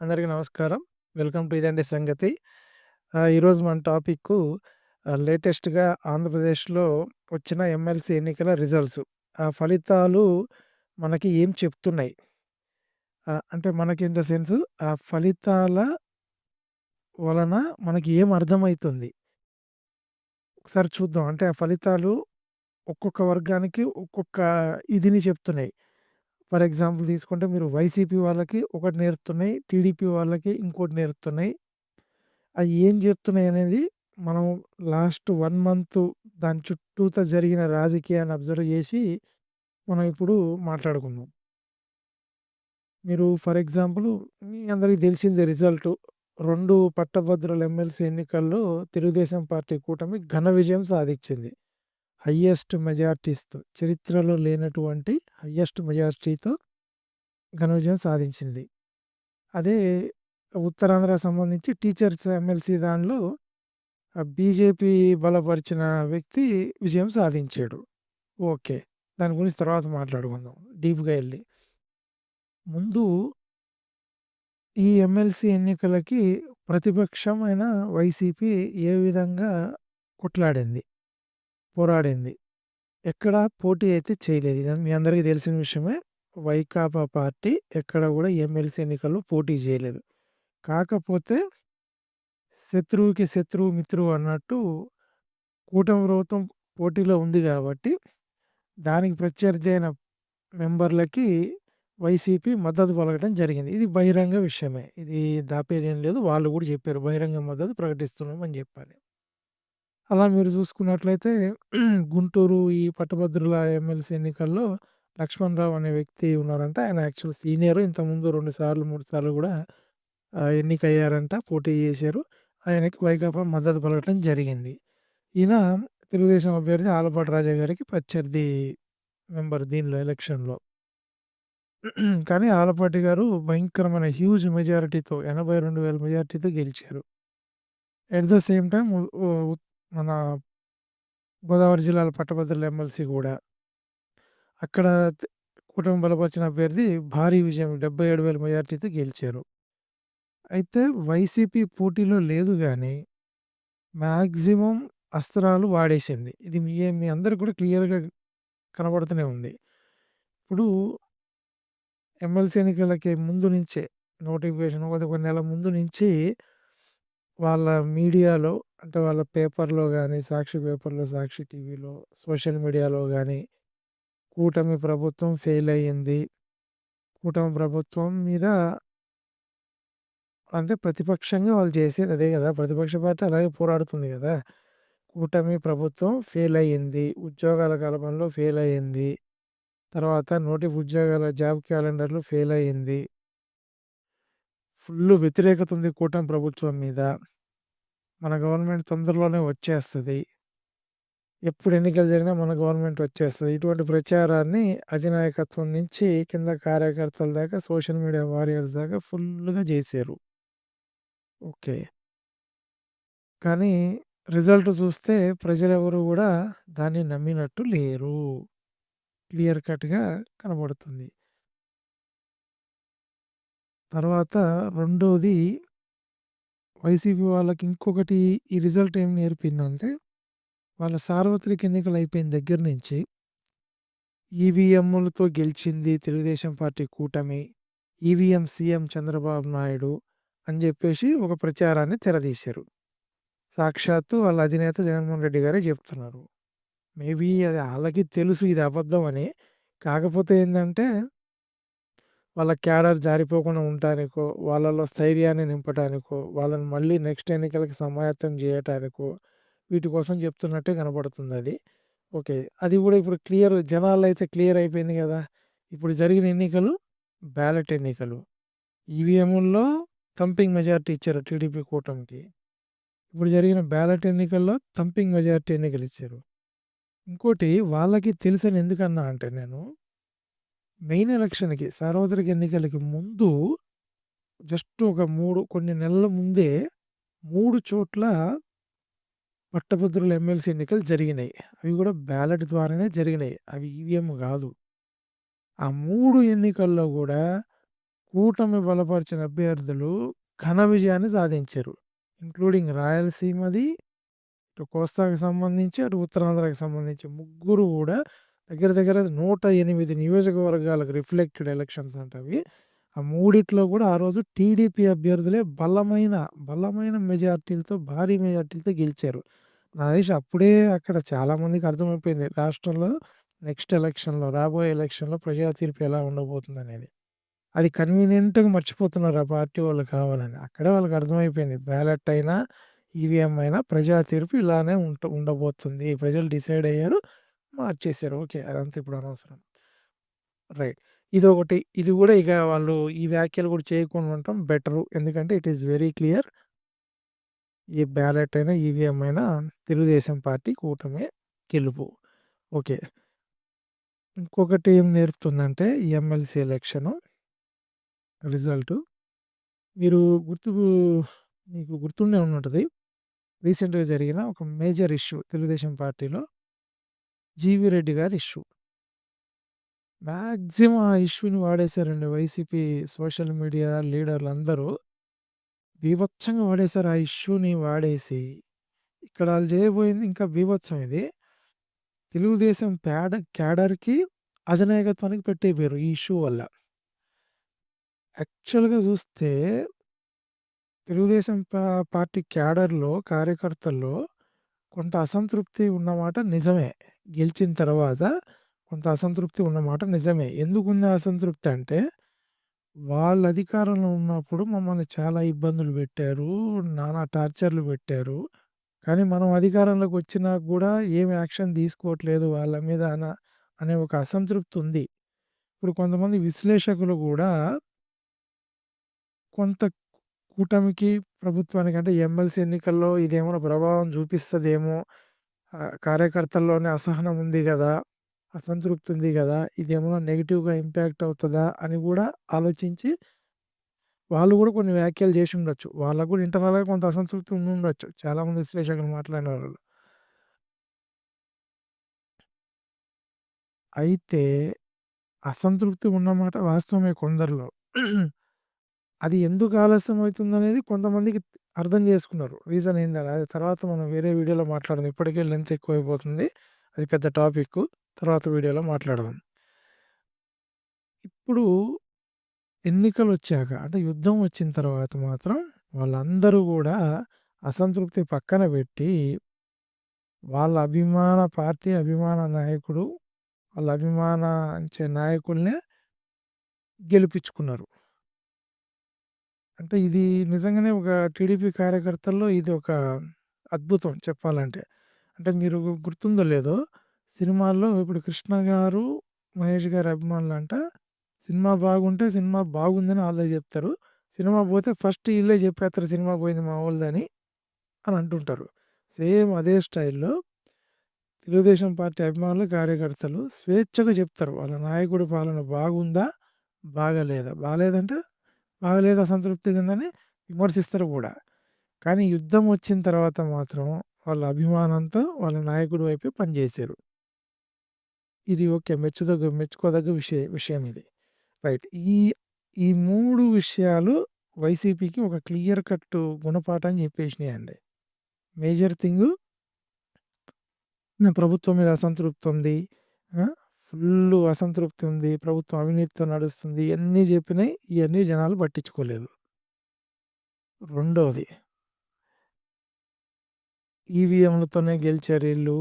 అందరికీ నమస్కారం. Welcome to ఇదండి సంగతి. ఈరోజు మన టాపిక్కు లేటెస్ట్‌గా ఆంధ్రప్రదేశ్‌లో వచ్చిన ఎమ్మెల్సీ ఎన్నికల రిజల్ట్స్. ఆ ఫలితాలు మనకి ఏం చెప్తున్నాయి? అంటే మనకి ఇన్ ద సెన్స్ ఆ ఫలితాల వలన మనకి ఏం అర్థమవుతుంది ఒకసారి చూద్దాం. అంటే ఆ ఫలితాలు ఒక్కొక్క వర్గానికి ఒక్కొక్క ఇదిని చెప్తున్నాయి. ఫర్ ఎగ్జాంపుల్ తీసుకుంటే మీరు వైసీపీ వాళ్ళకి ఒకటి నేర్పుతున్నాయి. టీడీపీ వాళ్ళకి ఇంకోటి నేర్పుతున్నాయి. అవి ఏం చెప్తున్నాయనేది మనం లాస్ట్ వన్ మంత్ దాని చుట్టూతా జరిగిన రాజకీయాన్ని అబ్జర్వ్ చేసి మనం ఇప్పుడు మాట్లాడుకుందాం. మీరు ఫర్ ఎగ్జాంపుల్ మీ అందరికి తెలిసిందే రిజల్టు. 2 పట్టభద్రుల ఎమ్మెల్సీ ఎన్నికల్లో తెలుగుదేశం పార్టీ కూటమి ఘన విజయం సాధించింది. హయ్యెస్ట్ మెజారిటీస్‌తో చరిత్రలో లేనటువంటి హయ్యెస్ట్ మెజారిటీతో ఘన విజయం సాధించింది. అదే ఉత్తరాంధ్ర సంబంధించి టీచర్స్ ఎమ్మెల్సీ దానిలో బీజేపీ బలపరిచిన వ్యక్తి విజయం సాధించాడు. ఓకే. దాని గురించి తర్వాత మాట్లాడుకుందాం డీప్‌గా వెళ్ళి ముందు ఈ ఎమ్మెల్సీ ఎన్నికలకి ప్రతిపక్షమైన వైసీపీ ఏ విధంగా కొట్లాడింది? పోరాడింది. ఎక్కడ పోటీ అయితే చేయలేదు. ఇది మీ అందరికీ తెలిసిన విషయమే. వైకాపా పార్టీ ఎక్కడ కూడా ఎమ్మెల్సీ ఎన్నికల్లో పోటీ చేయలేదు. కాకపోతే శత్రువుకి శత్రువు మిత్రువు అన్నట్టు కూటమి ప్రభుత్వం పోటీలో ఉంది కాబట్టి దానికి ప్రత్యర్థి అయిన మెంబర్‌లకి వైసీపీ మద్దతు పలకడం జరిగింది. ఇది బహిరంగ విషయమే. ఇది దాపేదేం లేదు. వాళ్ళు కూడా చెప్పారు. బహిరంగ మద్దతు ప్రకటిస్తున్నామని చెప్పాలి అలా మీరు చూసుకున్నట్లయితే గుంటూరు ఈ పట్టభద్రుల ఎమ్మెల్సీ ఎన్నికల్లో లక్ష్మణరావు అనే వ్యక్తి ఉన్నారంట. ఆయన యాక్చువల్ సీనియర్. ఇంతకుముందు 2 సార్లు, 3 సార్లు కూడా ఆహ్, ఎన్నికయ్యారంట. పోటీ చేశారు. ఆయనకి వైకాపా మద్దతు పలకటం జరిగింది. ఈయన తెలుగుదేశం అభ్యర్థి ఆలపాటి రాజా గారికి ప్రత్యర్థి మెంబర్ దీనిలో ఎలక్షన్‌లో. కానీ ఆలపాటి గారు భయంకరమైన హ్యూజ్ మెజారిటీతో 82,000 మెజారిటీతో గెలిచారు. At the same time uh uh మన గోదావరి జిల్లాల పట్టభద్రుల ఎమ్మెల్సీ కూడా. అక్కడ కుటుంబ కూటమి బలపరిచిన అభ్యర్థి భారీ విజయం 77,000 మెజారిటీతో గెలిచారు. అయితే వైసీపీ పోటీలో లేదు గానీ, మాక్సిమం అస్త్రాలు వాడేసింది. ఇది మీ మీ అందరికి కూడా క్లియర్‌గా కనబడుతూనే ఉంది. ఇప్పుడు ఎమ్మెల్సీ ఎన్నికలకి ముందు నుంచే నోటిఫికేషన్ ఒక ఒక నెల ముందు నుంచి వాళ్ళ మీడియాలో అంటే వాళ్ళ పేపర్‌లో కానీ సాక్షి పేపర్‌లో, సాక్షి టీవీలో, సోషల్ మీడియాలో కానీ కూటమి ప్రభుత్వం ఫెయిల్ అయ్యింది. కూటమి ప్రభుత్వం మీద అంటే ప్రతిపక్షంగా వాళ్ళు చేసేది అదే కదా! ప్రతిపక్ష పార్టీ అలాగే పోరాడుతుంది కదా! కూటమి ప్రభుత్వం ఫెయిల్ అయ్యింది. ఉద్యోగాల కల్పనలో ఫెయిల్ అయ్యింది. తర్వాత నోటి ఉద్యోగాల జాబ్ క్యాలెండర్లు ఫెయిల్ అయ్యింది. ఫుల్లు వ్యతిరేకత ఉంది కూటమి ప్రభుత్వం మీద. మన గవర్నమెంట్ తొందరలోనే వచ్చేస్తుంది ఎప్పుడు ఎన్నికలు జరిగినా మన గవర్నమెంట్ వచ్చేస్తుంది ఇటువంటి ప్రచారాన్ని అధినాయకత్వం నుంచి కింద కార్యకర్తల దాకా సోషల్ మీడియా వారియర్స్ దాకా ఫుల్లుగా చేశారు. ఓకే. కానీ రిజల్ట్ చూస్తే ప్రజలెవరు కూడా దాన్ని నమ్మినట్టు లేరు. క్లియర్ కట్‌గా కనబడుతుంది. తర్వాత రెండోది వైసీపీ వాళ్ళకి ఇంకొకటి ఈ రిజల్ట్ ఏం నేర్పిందంటే, వాళ్ళ సార్వత్రిక ఎన్నికలు అయిపోయిన దగ్గర నుంచి ఈవీఎంలతో గెలిచింది తెలుగుదేశం పార్టీ కూటమి. ఈవీఎం సీఎం చంద్రబాబు నాయుడు అని చెప్పేసి ఒక ప్రచారాన్ని తెరదీశారు. సాక్షాత్తు వాళ్ళ అధినేత జగన్మోహన్ రెడ్డి గారే చెప్తున్నారు. మేబీ అది వాళ్ళకి తెలుసు ఇది అబద్ధం అని. కాకపోతే ఏంటంటే వాళ్ళ క్యాడర్ జారిపోకుండా ఉండటానికో, వాళ్ళలో స్థైర్యాన్ని నింపటానికో, వాళ్ళని మళ్ళీ నెక్స్ట్ ఎన్నికలకి సమాయత్తం చేయటానికో, వీటి కోసం చెప్తున్నట్టే కనబడుతుందది. ఓకే. అది కూడా ఇప్పుడు క్లియర్ జనాలైతే అయితే క్లియర్ అయిపోయింది కదా! ఇప్పుడు జరిగిన ఎన్నికలు బ్యాలెట్ ఎన్నికలు. ఈవీఎంల్లో థంపింగ్ మెజారిటీ ఇచ్చారు టీడీపీ కూటమికి. ఇప్పుడు జరిగిన బ్యాలెట్ ఎన్నికల్లో థంపింగ్ మెజారిటీ ఎన్నికలిచ్చారు. ఇంకోటి వాళ్ళకి తెలుసని ఎందుకన్నా అంటే నేను మెయిన్ ఎలక్షన్‌కి సార్వత్రిక ఎన్నికలకి ముందు జస్ట్ ఒక 3 కొన్ని నెలల ముందే 3 చోట్ల పట్టభద్రుల ఎమ్మెల్సీ ఎన్నికలు జరిగినాయి. అవి కూడా బ్యాలెట్ ద్వారానే జరిగినాయి. అవి ఈవీఎం గాదు. ఆ 3 ఎన్నికల్లో కూడా కూటమి బలపరిచిన అభ్యర్థులు ఘన విజయాన్ని సాధించారు. ఇంక్లూడింగ్ రాయలసీమది, ఇటు కోస్తాకి సంబంధించి, అటు ఉత్తరాంధ్రకి సంబంధించి ముగ్గురు గూడా దగ్గర దగ్గర 108 నియోజకవర్గాలకు రిఫ్లెక్టెడ్ ఎలక్షన్స్ అంటవి ఆ మూడిట్లో కూడా ఆ రోజు టీడీపీ అభ్యర్థులే బలమైన, బలమైన మెజార్టీలతో భారీ మెజార్టీలతో గెలిచారు. నా తెలిసి అప్పుడే అక్కడ చాలామందికి అర్థమైపోయింది. రాష్ట్రంలో నెక్స్ట్ ఎలక్షన్‌లో రాబోయే ఎలక్షన్‌లో ప్రజా తీర్పు ఎలా ఉండబోతుందనేది. అది కన్వీనియంట్‌గా మర్చిపోతున్నారు ఆ పార్టీ వాళ్ళు కావాలని. అక్కడే వాళ్ళకి అర్థమైపోయింది. బ్యాలెట్ అయినా, ఈవీఎం అయినా ప్రజా తీర్పు ఇలానే ఉంట ఉండబోతుంది. ప్రజలు డిసైడ్ అయ్యారు. మార్చేశారు ఓకే. అదంతా ఇప్పుడు అనవసరం. రైట్. ఇదొకటి. ఇది గూడా ఇక వాళ్ళు ఈ వ్యాఖ్యలు గూడా చేయకుండా ఉండటం బెటరు. ఎందుకంటే ఇట్ ఈస్ వెరీ క్లియర్. ఈ బ్యాలెట్ అయినా, ఈవీఎం అయినా తెలుగుదేశం పార్టీ కూటమే గెలుపు. ఓకే. ఇంకొకటి ఏం నేర్పుతుందంటే ఈ ఎమ్మెల్సీ ఎలక్షను రిజల్టు. మీరు గుర్తు మీకు గుర్తుండే ఉంటది. రీసెంట్‌గా జరిగిన ఒక మేజర్ ఇష్యూ తెలుగుదేశం పార్టీలో జీవీ రెడ్డి గారి ఇష్యూ. మాక్సిమం ఆ ఇష్యూని వాడేశారండి వైసీపీ సోషల్ మీడియా లీడర్లందరూ. బీభత్సంగా వాడేశారు. ఆ ఇష్యూని వాడేసి ఇక్కడ ఆళ్ళు చేయబోయింది ఇంకా బీభత్సం ఇది. తెలుగుదేశం ప్యాడ క్యాడర్‌కి, అధినాయకత్వానికి పెట్టేయపోయారు ఈ ఇష్యూ వల్ల. యాక్చువల్‌గా చూస్తే తెలుగుదేశం పా పార్టీ క్యాడర్‌లో, కార్యకర్తల్లో కొంత అసంతృప్తి ఉన్నమాట నిజమే. గెలిచిన తర్వాత కొంత అసంతృప్తి ఉన్నమాట నిజమే. ఎందుకుంది అసంతృప్తి అంటే, వాళ్ళు అధికారంలో ఉన్నప్పుడు మమ్మల్ని చాలా ఇబ్బందులు పెట్టారు. నానా టార్చర్‌లు పెట్టారు. కానీ మనం అధికారంలోకి వచ్చినా కూడా ఏమి యాక్షన్ తీసుకోవట్లేదు వాళ్ళ మీద అన అనే ఒక అసంతృప్తి ఉంది. ఇప్పుడు కొంతమంది విశ్లేషకులు కూడా కొంత కూటమికి, ప్రభుత్వానికి అంటే ఎమ్మెల్సీ ఎన్నికల్లో ఇదేమన్నా ప్రభావం చూపిస్తదేమో, కార్యకర్తల్లోనే అసహనం ఉంది కదా అసంతృప్తి ఉంది కదా ఇదేమన్నా నెగిటివ్గా ఇంపాక్ట్ అవుతుందా అని కూడా ఆలోచించి వాళ్ళు కూడా కొన్ని వ్యాఖ్యలు చేసి ఉండొచ్చు వాళ్ళకు కూడా ఇంటర్నల్‌గా కొంత అసంతృప్తి ఉండుండొచ్చు. చాలామంది విశ్లేషకులు మాట్లాడిన వాళ్ళు. అయితే అసంతృప్తి ఉన్నమాట వాస్తవమే కొందరిలో. అది ఎందుకు ఆలస్యం అవుతుందనేది కొంతమందికి అర్థం చేసుకున్నారు. రీజన్ ఏందని అది తర్వాత మనం వేరే వీడియోలో మాట్లాడదాం. ఇప్పటికే లెంత్ ఎక్కువైపోతుంది. అది పెద్ద టాపిక్కు. తర్వాత వీడియోలో మాట్లాడదాం. ఇప్పుడు ఎన్నికలొచ్చాక అంటే యుద్ధం వచ్చిన తర్వాత మాత్రం వాళ్ళందరూ గూడా అసంతృప్తి పక్కన పెట్టి వాళ్ళ అభిమాన పార్టీ, అభిమాన నాయకుడు, వాళ్ళ అభిమానించే నాయకుడినే గెలిపించుకున్నారు. అంటే ఇది నిజంగానే ఒక టీడీపీ కార్యకర్తల్లో ఇది ఒక అద్భుతం చెప్పాలంటే. అంటే మీరు గుర్తుందో లేదో సినిమాల్లో ఇప్పుడు 'కృష్ణ' గారు, 'మహేష్' గారి అభిమానులంట సినిమా బాగుంటే సినిమా బాగుందని ఆళ్ళే చెప్తారు. సినిమా పోతే ఫస్ట్ ఈళ్ళే చెప్పేస్తారు సినిమా పోయింది మా వోళ్ళదని అని అంటుంటారు. సేమ్ అదే స్టైల్‌లో తెలుగుదేశం పార్టీ అభిమానులు, కార్యకర్తలు స్వేచ్ఛగా చెప్తారు. వాళ్ళ నాయకుడి పాలన బాగుందా? బాగాలేదా? బాలేదంటే బాగలేదు అసంతృప్తిగా ఉందని విమర్శిస్తారు కూడా కానీ యుద్ధం వచ్చిన తర్వాత మాత్రం వాళ్ళ అభిమానంతో వాళ్ళ నాయకుడి వైపే పనిచేశారు. ఇది ఓకే. మెచ్చుదగ్గ మెచ్చుకోదగ్గ విషయ విషయం ఇది. రైట్. ఈ ఈ మూడు విషయాలు వైసీపీకి ఒక క్లియర్ కట్ గుణపాఠం చెప్పేసినాయండి. మేజర్ థింగు ప్రభుత్వం మీద అసంతృప్తి ఉంది. ఫుల్ అసంతృప్తి ఉంది. ప్రభుత్వం అవినీతితో నడుస్తుంది. ఇవన్నీ చెప్పినాయి ఇవన్నీ జనాలు పట్టించుకోలేదు. రెండవది ఈవీఎంలతోనే గెలిచారు వీళ్ళు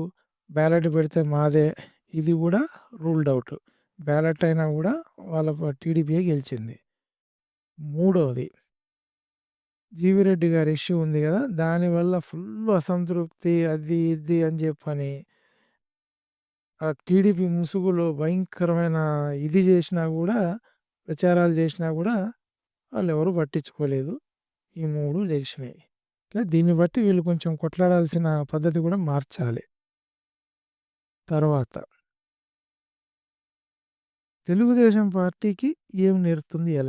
బ్యాలెట్ పెడితే మాదే. ఇది కూడా రూల్డ్ అవుట్ బ్యాలెట్ అయినా కూడా వాళ్ళ టీడీపీయే గెలిచింది. మూడవది జీవిరెడ్డి గారి ఇష్యూ ఉంది కదా దానివల్ల ఫుల్ అసంతృప్తి అది ఇది అని చెప్పని ఆ టీడీపీ ముసుగులో భయంకరమైన ఇది చేసినా గూడా ప్రచారాలు చేసినా గూడా వాళ్ళెవరు పట్టించుకోలేదు. ఈ 3 తెలిసినాయి. దీన్ని బట్టి వీళ్ళు కొంచెం కొట్లాడాల్సిన పద్ధతి గూడా మార్చాలి. తర్వాత తెలుగుదేశం పార్టీకి ఏం నేర్పుతుంది ఈ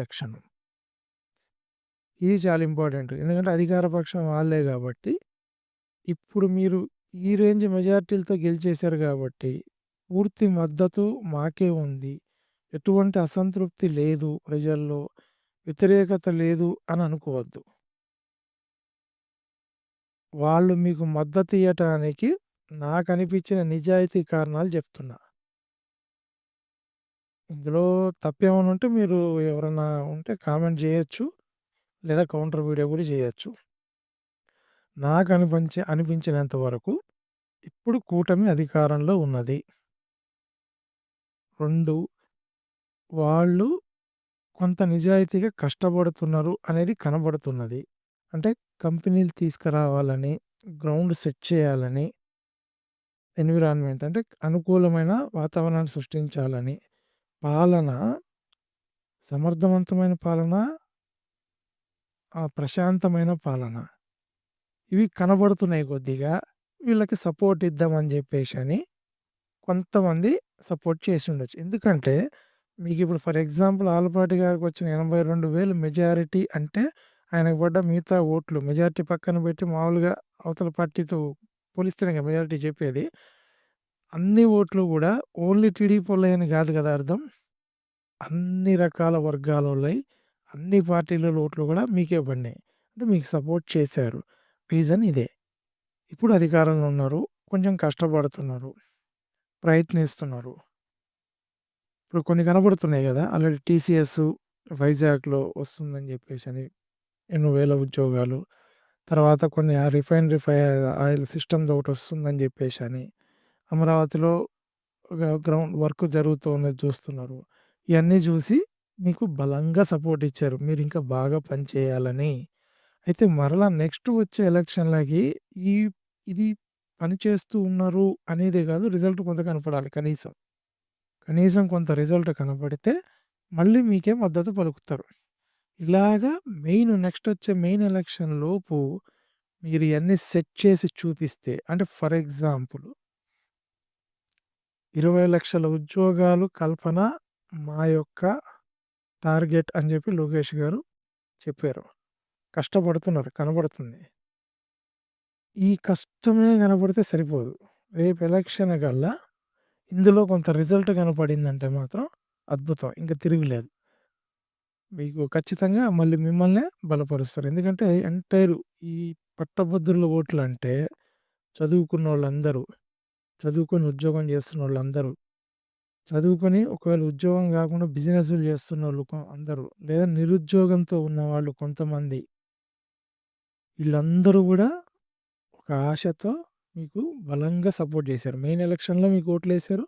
ఇది చాలా ఇంపార్టెంట్. ఎందుకంటే అధికార పక్షం వాళ్ళే గాబట్టి, ఇప్పుడు మీరు ఈ రేంజ్ మెజారిటీలతో గెలిచేశారు గాబట్టి, పూర్తి మద్దతు మాకే ఉంది. ఎటువంటి అసంతృప్తి లేదు ప్రజల్లో. వ్యతిరేకత లేదు అని అనుకోవద్దు. వాళ్ళు మీకు మద్దతు ఇయ్యటానికి నాకనిపించిన నిజాయితీ కారణాలు చెప్తున్నా. ఇందులో తప్పేమైనా ఉంటే మీరు ఎవరన్నా ఉంటే కామెంట్ చేయొచ్చు. లేదా కౌంటర్ వీడియో కూడా చేయొచ్చు. నాకు అనిపించే అనిపించినంత వరకు ఇప్పుడు కూటమి అధికారంలో ఉన్నది. 2 వాళ్ళు కొంత నిజాయితీగా కష్టపడుతున్నారు అనేది కనబడుతున్నది. అంటే కంపెనీలు తీసుకురావాలని, గ్రౌండ్ సెట్ చేయాలని, ఎన్విరాన్మెంట్ అంటే అనుకూలమైన వాతావరణాన్ని సృష్టించాలని, పాలన సమర్థవంతమైన పాలన ఆ! ప్రశాంతమైన పాలన. ఇవి కనబడుతున్నాయి కొద్దిగా. వీళ్ళకి సపోర్ట్ ఇద్దామని చెప్పేసని కొంతమంది సపోర్ట్ చేసి ఉండొచ్చు. ఎందుకంటే మీకిప్పుడు ఫర్ ఎగ్జాంపుల్ ఆలపాటి గారికి వచ్చిన 82,000 మెజారిటీ అంటే ఆయనకు పడ్డ మిగతా ఓట్లు మెజారిటీ పక్కన పెట్టి మామూలుగా అవతల పార్టీతో పోలిస్తేనే మెజారిటీ చెప్పేది. అన్ని ఓట్లు కూడా ఓన్లీ టీడీపోళ్ళయి కాదు కదా అర్థం. అన్ని రకాల వర్గాలోళ్ళయి, అన్ని పార్టీల ఓట్లు కూడా మీకే పడినాయి. అంటే మీకు సపోర్ట్ చేశారు. రీజన్ ఇదే. ఇప్పుడు అధికారంలో ఉన్నారు. కొంచెం కష్టపడుతున్నారు. ప్రయత్నిస్తున్నారు. ఇప్పుడు కొన్ని కనబడుతున్నాయి కదా! ఆల్రెడీ టీసీఎస్ వైజాగ్‌లో వస్తుందని చెప్పేసని. ఎన్నో వేల ఉద్యోగాలు. తర్వాత కొన్ని ఆ రిఫైన్ ఆయిల్ సిస్టమ్‌ది ఒకటి వస్తుందని చెప్పేసని. అమరావతిలో గ గ్రౌండ్ వర్క్ జరుగుతూ ఉన్నది చూస్తున్నారు. ఇయన్నీ చూసి మీకు బలంగా సపోర్ట్ ఇచ్చారు. మీరు ఇంకా బాగా పని చేయాలని. అయితే మరలా నెక్స్ట్ వచ్చే ఎలక్షన్‌లకి ఈ ఇది పని చేస్తూ ఉన్నారు అనేదే కాదు రిజల్ట్ కొంత కనపడాలి కనీసం. కనీసం కొంత రిజల్ట్ కనపడితే మళ్ళీ మీకే మద్దతు పలుకుతారు. ఇలాగా మెయిన్ నెక్స్ట్ వచ్చే మెయిన్ ఎలక్షన్ లోపు మీరు ఇవన్నీ సెట్ చేసి చూపిస్తే అంటే ఫర్ ఎగ్జాంపుల్ ఇరవై లక్షల ఉద్యోగాలు కల్పన మా యొక్క టార్గెట్ అని చెప్పి లోకేష్ గారు చెప్పారు. కష్టపడుతున్నారు కనబడుతుంది. ఈ కష్టమే కనపడితే సరిపోదు. రేపు ఎలక్షన్ కల్లా ఇందులో కొంత రిజల్ట్ కనపడిందంటే మాత్రం అద్భుతం. ఇంక తిరుగులేదు. మీకు ఖచ్చితంగా మళ్ళీ మిమ్మల్నే బలపరుస్తారు. ఎందుకంటే ఎంటైర్ ఈ పట్టభద్రుల ఓట్లంటే చదువుకున్నోళ్ళందరూ, చదువుకొని ఉద్యోగం చేస్తున్నోళ్ళందరూ, చదువుకొని ఒకవేళ ఉద్యోగం కాకుండా బిజినెస్‌లు చేస్తున్నోళ్ళు కొ అందరూ లేదా నిరుద్యోగంతో ఉన్నవాళ్ళు కొంతమంది. వీళ్ళందరూ కూడా ఒక ఆశతో మీకు బలంగా సపోర్ట్ చేశారు. మెయిన్ ఎలక్షన్‌లో మీకు ఓట్లేశారు.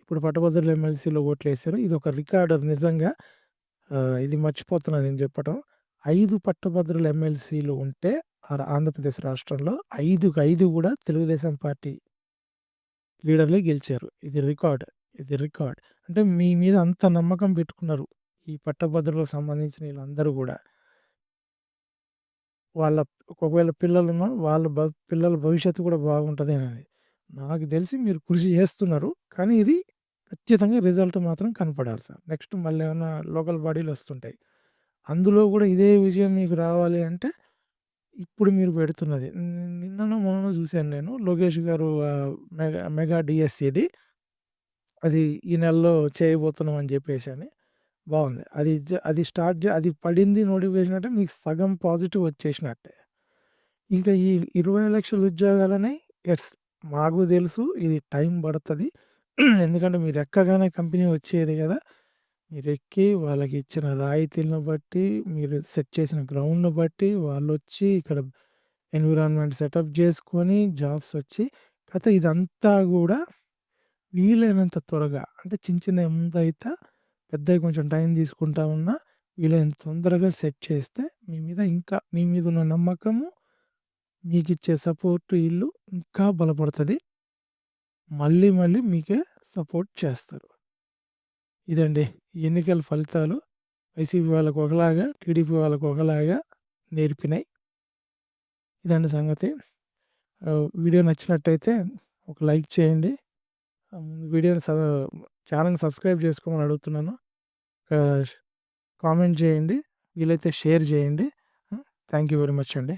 ఇప్పుడు పట్టభద్రుల ఎమ్మెల్సీలో ఓట్లేశారు. ఇదొక రికార్డర్ నిజంగా ఆహ్, ఇది మర్చిపోతున్నా నేను చెప్పటం. 5 పట్టభద్రుల ఎమ్మెల్సీలు ఉంటే ఆంధ్రప్రదేశ్ రాష్ట్రంలో 5కి 5 కూడా తెలుగుదేశం పార్టీ లీడర్లే గెలిచారు. ఇది రికార్డ్. ఇది రికార్డ్. అంటే మీ మీద అంత నమ్మకం పెట్టుకున్నారు. ఈ పట్టభద్రులకు సంబంధించిన వీళ్ళందరూ కూడా. వాళ్ళ ఒకవేళ పిల్లలున్న వాళ్ళ భ పిల్లల భవిష్యత్తు కూడా బాగుంటదేనని. నాకు తెలిసి మీరు కృషి చేస్తున్నారు. కానీ ఇది ఖచ్చితంగా రిజల్ట్ మాత్రం కనపడాలి సార్. నెక్స్ట్ మళ్ళీ ఏమైనా లోకల్ బాడీలు వస్తుంటాయి. అందులో కూడా ఇదే విజయం మీకు రావాలి అంటే ఇప్పుడు మీరు పెడుతున్నది. నిన్న మొన్న చూశాను చూసాను నేను. లోకేష్ గారు మెగా మెగా డిఎస్సిది అది ఈ నెలలో చేయబోతున్నాం అని చెప్పేసి అని బావుంది. అది జ అది స్టార్ట్ అది పడింది నోటిఫికేషన్ అంటే మీకు సగం పాజిటివ్ వచ్చేసినట్టే. ఇంకా ఈ 20,00,000 ఉద్యోగాలని యెస్ మాకు తెలుసు ఇది టైం పడతది. ఎందుకంటే మీరు ఎక్కగానే కంపెనీ వచ్చేది కదా! మీరెక్కి వాళ్ళకి ఇచ్చిన రాయితీలను బట్టి, మీరు సెట్ చేసిన గ్రౌండ్‌ని బట్టి వాళ్ళొచ్చి ఇక్కడ ఎన్విరాన్మెంట్ సెటప్ చేసుకొని జాబ్స్ వచ్చి కాకపోతే ఇదంతా కూడా వీలైనంత త్వరగా అంటే చిన్న చిన్న ఎంత అయితే పెద్దవి కొంచెం టైం తీసుకుంటా ఉన్నా వీలైన తొందరగా సెట్ చేస్తే మీ మీద ఇంకా మీ మీద ఉన్న నమ్మకము, మీకు ఇచ్చే సపోర్ట్ ఇల్లు ఇంకా బలపడుతుంది మళ్ళీ మళ్ళీ మీకే సపోర్ట్ చేస్తారు. ఇదండి ఎన్నికల ఫలితాలు. వైసీపీ వాళ్ళకు ఒకలాగా, టీడీపీ వాళ్ళకు ఒకలాగా నేర్పినాయి. ఇదండి సంగతి. వీడియో నచ్చినట్టయితే ఒక లైక్ చేయండి. వీడియోని స ఛానల్ని సబ్స్క్రైబ్ చేసుకోమని అడుగుతున్నాను. కామెంట్ చేయండి. వీలైతే షేర్ చేయండి. థ్యాంక్ యూ వెరీ మచ్ అండి.